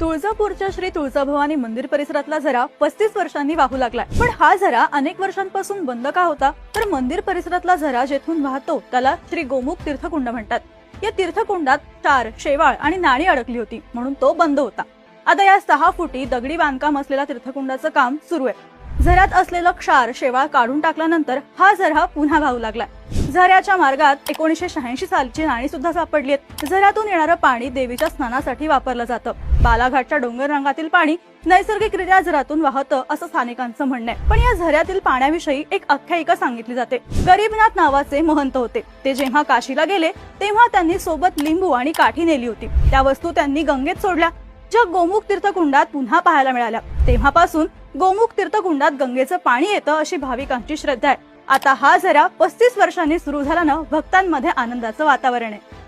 तुळजापूरच्या श्री तुळजाभवानी मंदिर परिसरातला झरा पस्तीस वर्षांनी वाहू लागलाय. पण हा झरा अनेक वर्षांपासून बंद का होता? तर मंदिर परिसरातला झरा जेथून वाहतो त्याला श्री गोमुख तीर्थकुंड म्हणतात. या तीर्थकुंडात चार शेवाळ आणि नाणी अडकली होती म्हणून तो बंद होता. आता या सहा फुटी दगडी बांधकाम असलेल्या तीर्थकुंडाचं काम सुरू आहे. झऱ्यात असलेलं क्षार शेवाळ काढून टाकल्यानंतर हा झरा पुन्हा वाहू लागला झऱ्याच्या मार्गात एकोणीसशे शहाऐंशी सालची नाणी सुद्धा सापडली आहेत. झऱ्यातून येणारं पाणी देवीच्या स्नानासाठी वापरलं जातं. बालाघाटच्या डोंगर रंगातील पाणी नैसर्गिकरित्या झरातून वाहतं असं स्थानिकांचं म्हणणं आहे. पण या झऱ्यातील पाण्याविषयी एक आख्यायिका सांगितली जाते. गरीबनाथ नावाचे महंत होते. ते जेव्हा काशीला गेले तेव्हा त्यांनी सोबत लिंबू आणि काठी नेली होती. त्या वस्तू त्यांनी गंगेत सोडल्या. ज्या गोमुख तीर्थकुंडात पुन्हा पाहायला मिळाल्या. तेव्हापासून गोमुख तीर्थकुंडात गंगेचं पाणी येतं अशी भाविकांची श्रद्धा आहे. आता हा जरा पस्तीस वर्षांनी सुरू झाल्यानं भक्तांमध्ये आनंदाचं वातावरण आहे.